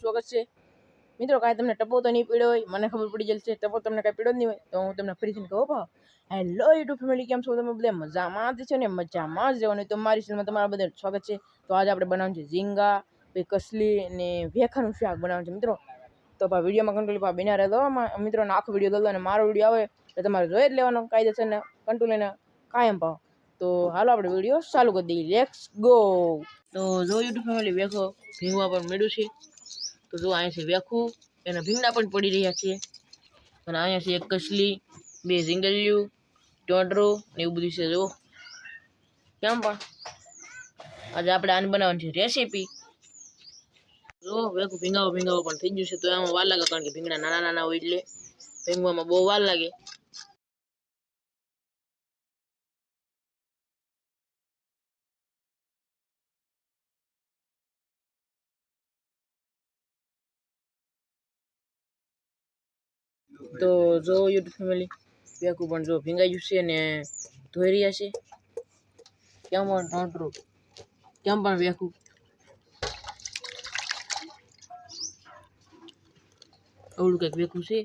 સ્વાગત છે. મિત્રો, કાંઈ તમને ટપો તો નહીં પીડ્યો હોય, મને ખબર પડી જશે ટપો તમને કાંઈ પીડ્યો નહીં હોય, તો હું તમને ફરીથી કહું, ભાવ. હેલો યુટ્યુબ ફેમિલી કેમ છો? તમે બધા મજામાં જ છો ને? મજામાં જ રહેવાનું. તો મારી ચેનલમાં તમારા બધા સ્વાગત છે. તો આજે આપણે બનાવવાનું છે ઝીંગા, પછી કસલી અને વેખાનું શાક બનાવવાનું છે, મિત્રો. તો પા વિડીયોમાં કંટ્રોલ પા બિના રહેતો મિત્રોને આખો વીડિયો દો અને મારો વીડિયો આવે, તો તમારે જોઈ જ લેવાનો, કાયદેસર ને કંટ્રોલ લઈને કાયમ પાવ તો હાલો આપણે વીડિયો ચાલુ કરી દઈએ. લેટ્સ ગો તો જો યુટ્યુબ ફેમિલી વેખો, ભીંગવા પણ મેળ્યું છે. તો જો અહીંયા છે વેખું, એના ભીંગડા પણ પડી રહ્યા છે. અને અહીંયા છે એક કસલી, બે ઝીંગલિયું, ટોટરો ને એવું બધું છે જો કેમ પણ? આજે આપણે આને બનાવવાની છે રેસીપી જો વેખું, ભીંગાવો ભીંગાવો પણ થઈ ગયું છે. તો એમાં વાર લાગે કારણ કે ભીંગડા નાના નાના હોય એટલે. ભીંગવામાં બહુ વાર લાગે. તો જો યુટ્યુબ ફેમિલી વેકું પણ જો ભીંગાયું છે ને ધોઈ રહ્યા છે. કેમ પણ ટોટરું કેમ પણ વેકું અવળું કંઈક વેકું છે.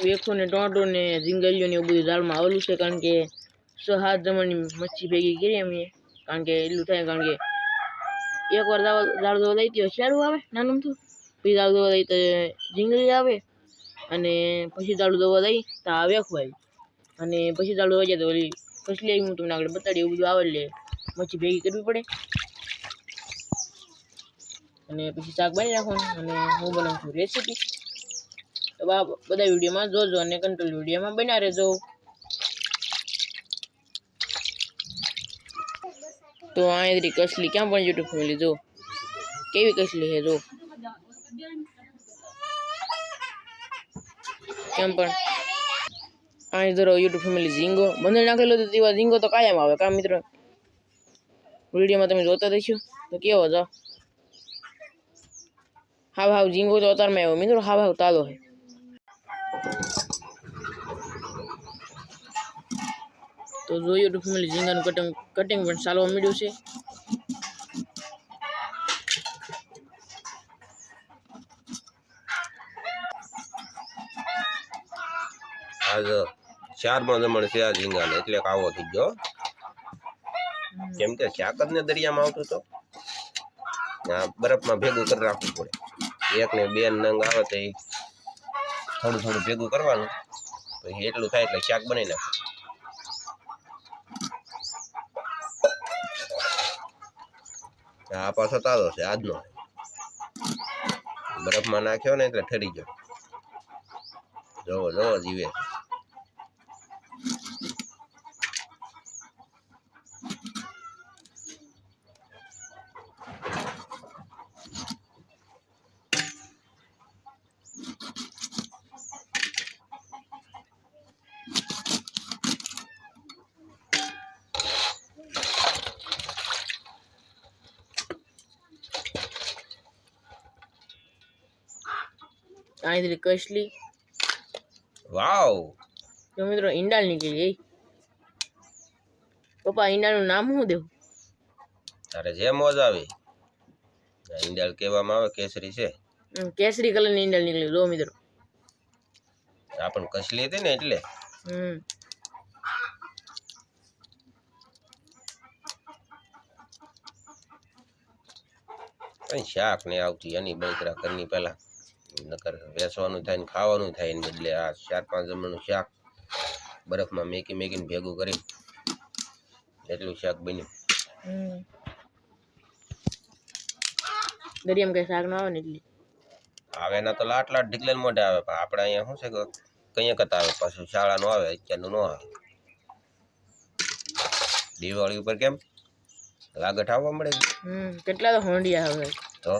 વેખું ને ટોટું ને ઝીંગલીઓ ને એવું બધું દાળમાં આવેલું છે કારણ કે છ હાથ જમણની મચ્છી ભેગી કરી અમે કારણ કે એટલું થાય કારણ કે એકવાર દાળ દોવા દઈ તો શેરું આવે નાનું તો પછી દાળ દવા લઈ તો જીંગલી આવે અને પછી દાળ દોવા દઈ તો આવે વેખું અને પછી દાળ દોવા જાય તો ઓલી કસલી આવી હું તમને આગળ બતાડી એવું બધું આવે એટલે મચ્છી ભેગી કરવી પડે અને પછી શાક બની નાખવાનું અને હું બનાવું છું રેસીપી તો બધા વિડીયોમાં જોજો અને કંટ્રોલ વિડીયોમાં બના રહેજો। તો આ એટલી કસલી ક્યાં પણ યુટ્યુબ ફેમિલી જો. કેવી કસલી છે જો. કેમ પણ. આ ધરો યુટ્યુબ ફેમિલી ઝીંગો. બંદર નાખેલો તો તેવા ઝીંગો તો કાયમ આવે કામ મિત્રો? વિડીયોમાં તમે જોતા રહીશો, તો કેવો જો. હાવ હાવ ઝીંગો તો અતારમાં આવ્યો, મિત્રો, હાવ હાવ તાલો છે. તો જોયું તો ફેમિલી ઝીંગાનું કટિંગ કટિંગ પણ ચાલવા મળ્યું છે. આજ ચારમાં જમણ છે આ ઝીંગાને, એટલે કાવો થઈ ગયો. કેમ કે શાક જ ને દરિયામાં આવતું તો. આ બરફમાં ભેગું કરી રાખવું પડે. એક ને બે નંગ આવે તો થોડું થોડું ભેગું કરવાનું. પછી એટલું થાય એટલે શાક બનાવી નાખવું આ પાછો તાજો છે આજનો. બરફમાં નાખ્યો ને એટલે ઠરી ગયો. જોવો જોવો જીવે આ એટલી વાવ. તો મિત્રો ઈંડાલ નીકળી ગઈ. પપ્પા ઈંડાનું નામ શું દેવું? તારે જે મોજ આવે. ઈંડાલ કહેવામાં આવે કેસરી છે. કેસરી કેસરી કલરની ઈંડાલ નીકળી જો મિત્રો. આપણ કસલી હતી ને એટલે. હમ. કઈ શાક ને આવતી એની બળતરા કરની પહેલા. નકર વેચવાનું થાય ને ખાવાનું થાય ને બદલે આ ચાર પાંચ જમણનું શાક બરફમાં મેકી મેકીને ભેગું કરી એટલું શાક બન્યું. દરિયામાં કઈ શાક ના આવે ને એટલે. આવે ના તો લાટ લાટ ઢીકલે મોઢે આવે પણ આપણે અહીંયા શું છે કે કંઈ જ આવે પાછું શાળાનું આવે અત્યારનું ન આવે. દિવાળી ઉપર કેમ? લાગટ આવવા મળે. કેટલા તો હોંડિયા આવે. તો?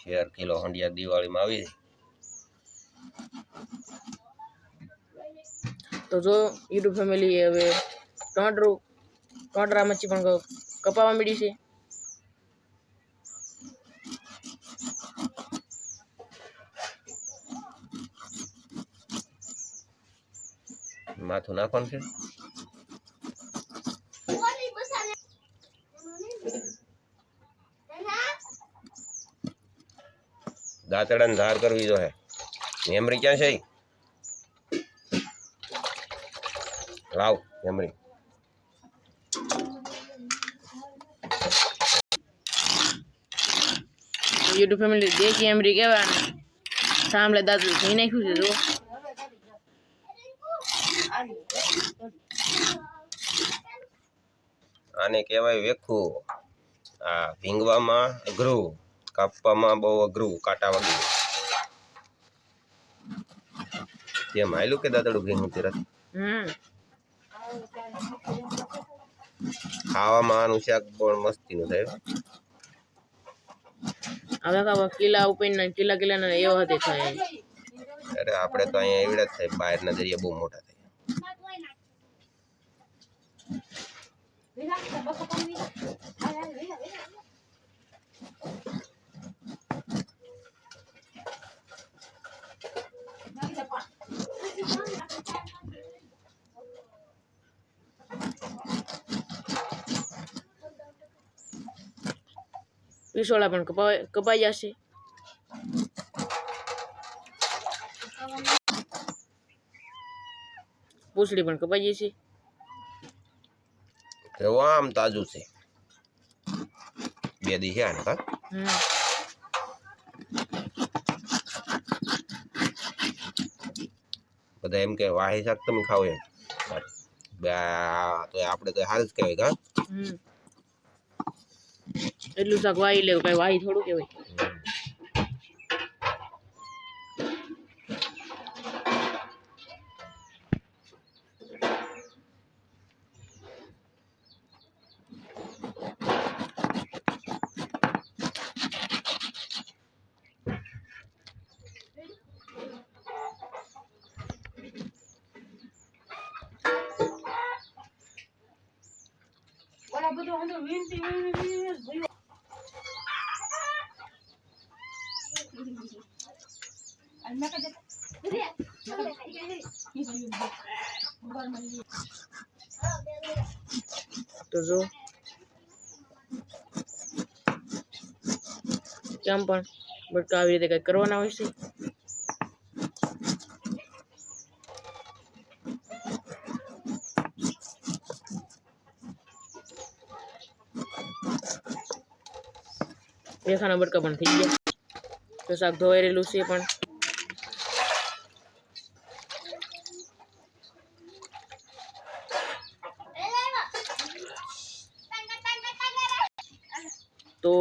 શેર કિલો હંડિયા દિવાળીમાં આવી જાય. તો જો યુટ્યુબ ફેમિલી હવે ટોટરું ટોટરા મચ્છી પણ ક- કપાવા મળી છે. માથું નાખવાનું છે. દાંતડાને ધાર કરવી જોઈએ મેમરી ક્યાં છે? લાવ મેમરી યુટ્યુબ ફેમિલી દેખી એમરી કહેવાય સાંભળે દાદુ થઈ નાખ્યું છે જો આને કહેવાય વેખું આ ભીંગવામાં અઘરું કાપવામાં બહુ અઘરું કાંટા વાગ્યું તેમ આયલું કે દાદડું ભીંગું તરત હમ ખાવામાં આનું શાક પણ મસ્તીનું થાય હવે કાવા કિલ્લા ઉપર કિલ્લા કિલ્લા એવો હતો થાય અરે આપણે તો અહીંયા એવડા જ થાય બહારના દરિયા બહુ મોટા થાય પીસોળા પણ કપાઈ કપાઈ જશે પૂછડી પણ કપાઈ જશે એવો આમ તાજું છે બે દી છે આને કા હમ બધા એમ કે વાહી શાક તમે ખાઓ એમ બે આ તો આપણે તો હાલ જ કહેવાય કા હમ એટલું શાક વાઈ લેવું કઈ વાઈ થોડું કેવાય તો જો. કેમ પણ? બટકા આવી રીતે કઈ કરવાના હોય છે. રેખાના બટકા પણ થઈ ગયા. તો શાક ધોવાઈ રહેલું છે પણ તો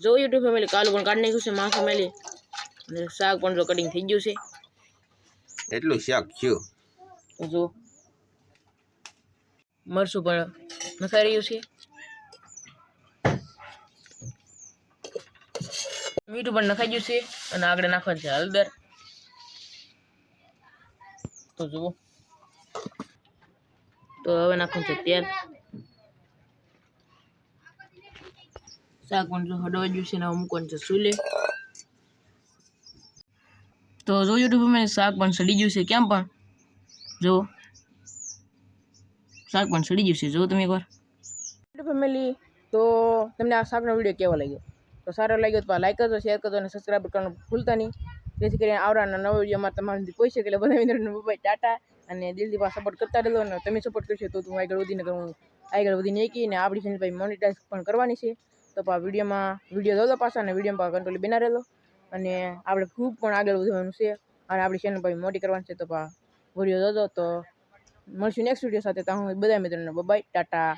જો યુટ્યુબ ફેમિલી કાલુ પણ કાઢી નાખ્યું છે માં ફેમિલી અને શાક પણ જો કટિંગ થઈ ગયું છે. એટલું શાક થયું જો. મરચું પણ નખાઈ રહ્યું છે. મીઠું પણ નખાઈ ગયું છે અને આગળ નાખવાનું છે હળદર. તો જુઓ. તો હવે નાખવાનું છે તેલ. શાક પણ જો હડવા ગયું છે ને હવે મૂકવાનું છે ચૂલે તો જો યુટ્યુબ મેં શાક પણ સડી ગયું છે કેમ પણ જો શાક પણ સડી ગયું છે જો તમે એકવાર ફેમિલી તો તમને આ શાકનો વીડિયો કેવો લાગ્યો તો સારો લાગ્યો તો લાઈક કરજો શેર કરજો અને સબસ્ક્રાઈબ કરવાનું ભૂલતા નહીં જેથી કરીને આવવાના નવા વિડીયોમાં તમારા સુધી પહોંચી શકે એટલે બધા મિત્રોને બાય ટાટા અને દિલથી પાસ સપોર્ટ કરતા રહેજો અને તમે સપોર્ટ કરશો તો હું આગળ વધીને કરું આગળ વધીને એકી અને આપણી ચેનલ પર મોનિટાઈઝ પણ કરવાની છે તો પા વિડીયોમાં, વીડિયો જોજો પાછા અને વિડીયોમાં કંટ્રોલ બિના રહેલો અને આપણે ખૂબ પણ આગળ વધવાનું છે. અને આપણી ચેનલ પણ મોટી કરવાની છે તો પા વીડિયો જોજો તો મળશું નેક્સ્ટ વીડિયો સાથે. તો હું બધા મિત્રોને બબાય ટાટા.